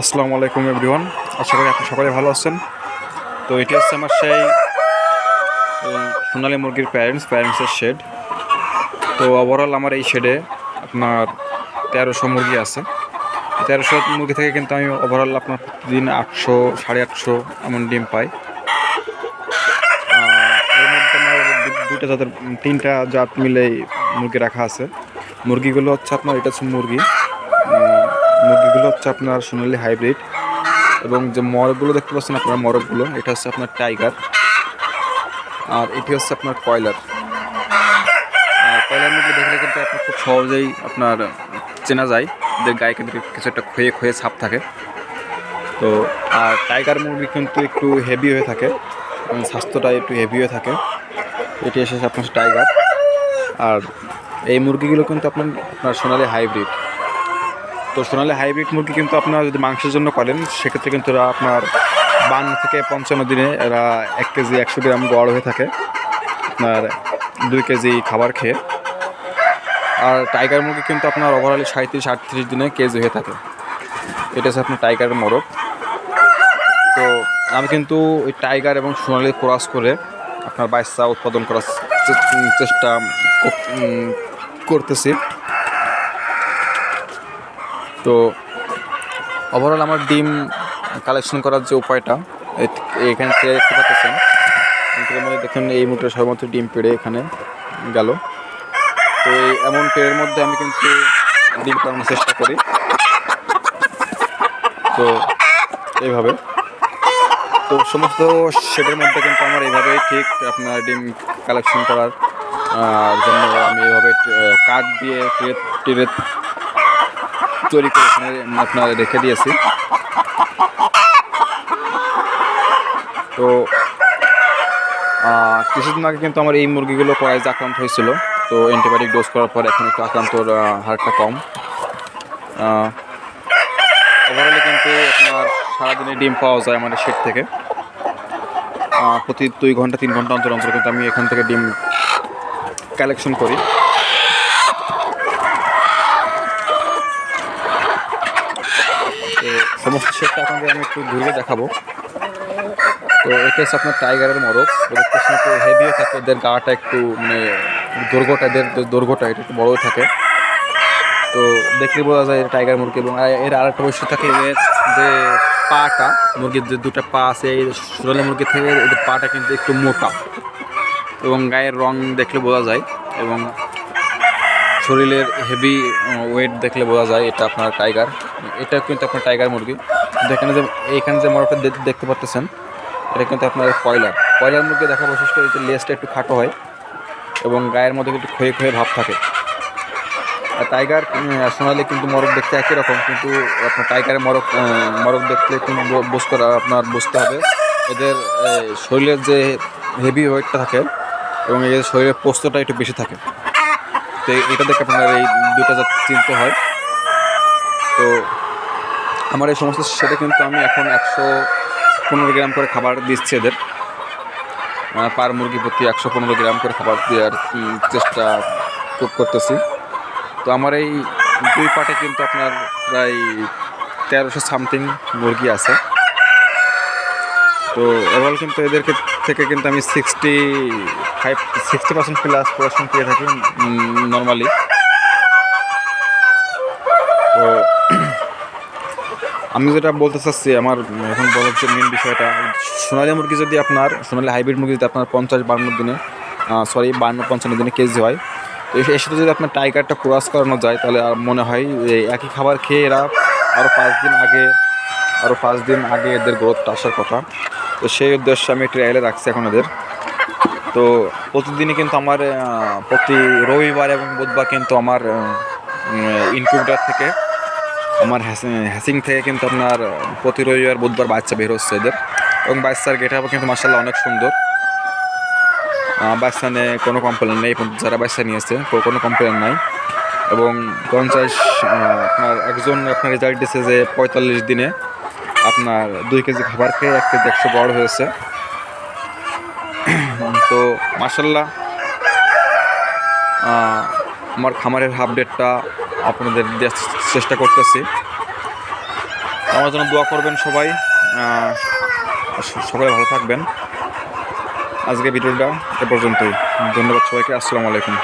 আসসালামু আলাইকুম এভরিওয়ান। আশা করি আপনি সকলে ভালো আছেন। তো এটি হচ্ছে আমার সেই সোনালী মুরগির প্যারেন্টস প্যারেন্টসের শেড তো ওভারঅল আমার এই শেডে আপনার তেরোশো মুরগি আছে। তেরোশো মুরগি থেকে কিন্তু আমি ওভারঅল আপনার প্রতিদিন আটশো, সাড়ে আটশো এমন ডিম পাই। এর আমার দুইটা জাতের তিনটা জাত মিলে মুরগি রাখা আছে। মুরগিগুলো হচ্ছে আপনার, এটা হচ্ছে মুরগি। হচ্ছে আপনার সোনালি হাইব্রিড এবং যে মরগগুলো দেখতে পাচ্ছেন আপনার, মরগগুলো, এটা হচ্ছে আপনার টাইগার আর এটি হচ্ছে আপনার কয়লার। কয়লার মুরগি দেখলে কিন্তু আপনার খুব সহজেই আপনার চেনা যায় এদের গায়ে কিন্তু কিছু একটা ক্ষয়ে ক্ষয়ে ছাপ থাকে। তো, আর টাইগার মুরগি কিন্তু একটু হেভি হয়ে থাকে স্বাস্থ্যটা একটু হেভি হয়ে থাকে। এটি এসেছে আপনার টাইগার। আর এই মুরগিগুলো কিন্তু আপনার আপনার সোনালি হাইব্রিড। তো সোনালি হাইব্রিড মুরগি কিন্তু আপনারা যদি মাংসের জন্য করেন, সেক্ষেত্রে কিন্তু এরা আপনার বান্ন থেকে পঞ্চান্ন দিনে এরা এক কেজি একশো গ্রাম গড় হয়ে থাকে। আপনার দুই কেজি খাবার খেয়ে। আর টাইগার মুরগি কিন্তু আপনার ওভারঅলি সাঁত্রিশ আটত্রিশ দিনে কেজি হয়ে থাকে। এটা হচ্ছে আপনার টাইগারের মোরগ। তো আমি কিন্তু ওই টাইগার এবং সোনালি ক্রস করে আপনার বাচ্চা উৎপাদন করার চেষ্টা করতেছি। তো ওভারঅল আমার ডিম কালেকশন করার যে উপায়টা এখানে দেখতে পাচ্ছেন। এখানের মধ্যে দেখুন এই মুহূর্তে সর্বত্র ডিম পেড়ে এখানে গেল। তো এমন পেড়ের মধ্যে আমি কিন্তু ডিম পাড়ানোর চেষ্টা করি। তো এইভাবে। তো সমস্ত শেডের মধ্যে কিন্তু আমার এইভাবেই ঠিক আপনার ডিম কালেকশন করার জন্য আমি এইভাবে আহ, কাঠ দিয়ে ট্রে ট্রে তৈরি করে আপনার রেখে দিয়েছি। তো কিছুদিন আগে কিন্তু আমার এই মুরগিগুলো করাইজে আক্রান্ত হয়েছিল। তো অ্যান্টিবায়োটিক ডোজ করার পর এখন একটু আক্রান্তর হারটা কম। ওভারঅলি কিন্তু আপনার সারাদিনে ডিম পাওয়া যায় আমাদের শেড থেকে। প্রতি দুই ঘণ্টা, তিন ঘণ্টা অন্তর অন্তর কিন্তু আমি এখান থেকে ডিম কালেকশন করি তো সমস্ত শেডটা আপনাদের আমি একটু ঘুরিয়ে দেখাবো। তো এটা হচ্ছে আপনার টাইগারের মরক। ওদের একটু হেভিও থাকে। এদের গাটা একটু মানে দৈর্ঘ্যটা এদের দৈর্ঘ্যটা এটা একটু বড়ও থাকে। তো দেখলে বোঝা যায় টাইগার মুরগি এবং আর এর আরেকটা বৈশিষ্ট্য থাকে এদের যে পাটা, মুরগির যে দুটো পা আছে, এই সোনালী মুরগি থেকে এদের পাটা কিন্তু একটু মোটা এবং গায়ের রং দেখলে বোঝা যায় এবং শরীরের হেভি ওয়েট দেখলে বোঝা যায় এটা আপনার টাইগার এটা কিন্তু আপনার টাইগার মুরগি। কিন্তু এখানে যে, এইখানে যে মরকটা দেখতে পাচ্তেছেন এটা কিন্তু আপনার কয়লার কয়লার মুরগি দেখা বৈশিষ্ট্য যে লেজটা একটু খাটো হয় এবং গায়ের মধ্যে একটু ক্ষয়ে ক্ষয়ে ভাব থাকে। আর টাইগার সোনালি কিন্তু মরক দেখতে একই রকম, কিন্তু আপনার টাইগারের মরক মরক দেখলে কিন্তু বুঝতে আপনার বুঝতে হবে। এদের শরীরের যে হেভি ওয়েটটা থাকে এবং এদের শরীরের পোস্তটা একটু বেশি থাকে। তো এটা দেখে আপনার এই দুটা জাত চিনতে হয়। তো আমার এই সমস্ত সেটা কিন্তু আমি এখন একশো পনেরো গ্রাম করে খাবার দিচ্ছি এদের। পার মুরগি প্রতি একশো পনেরো গ্রাম করে খাবার দেওয়ার চেষ্টা কর- করতেছি। তো আমার এই দুই পাটে কিন্তু আপনার প্রায় তেরোশো সামথিং মুরগি আছে। তো ওভারঅল কিন্তু এদেরকে থেকে কিন্তু আমি sixty five sixty percent plus production পেয়ে থাকি নর্মালি তো আমি যেটা বলতে চাচ্ছি, আমার এখন বলার যে মেন বিষয়টা, সোনালি মুরগি যদি আপনার, সোনালী হাইব্রিড মুরগি যদি আপনার পঞ্চাশ বান্ন দিনে সরি বান্ন পঞ্চান্ন দিনে কেজি হয়, তো এর সাথে যদি আপনার টাইগারটা ক্রস করানো যায়, তাহলে মনে হয় একই খাবার খেয়ে এরা আরও পাঁচ দিন আগে আরও পাঁচ দিন আগে এদের গ্রোথটা আসার কথা। তো সেই উদ্দেশ্যে আমি ট্রায়ালে রাখছি এখন ওদের। তো প্রতিদিনই কিন্তু আমার প্রতি রবিবার এবং বুধবার কিন্তু আমার ইনকিউবেটার থেকে, আমার হ্যাসি- থেকে কিন্তু আপনার প্রতি রবিবার, বুধবার বাচ্চা বের হচ্ছে এদের। এবং বাচ্চার গেট আপও কিন্তু মার্শাল্লাহ অনেক সুন্দর। বাচ্চা নিয়ে কোনো কমপ্লেন নেই যারা বাচ্চা নিয়েছে কোনো কমপ্লেন নাই। এবং পঞ্চাশ আপনার একজন আপনার রেজাল্ট দিয়েছে যে পঁয়তাল্লিশ দিনে। আপনার দুই কেজি খাবার খেয়ে এক কেজি একশো বড় হয়েছে। তো মার্শাল্লাহ আমার খামারের আপডেটটা আপনাদের দেওয়ার চেষ্টা করতেছি। আমার জন্য দোয়া করবেন সবাই সবাই ভালো থাকবেন। আজকে ভিডিওটা এ পর্যন্তই। ধন্যবাদ সবাইকে, আসসালামু আলাইকুম।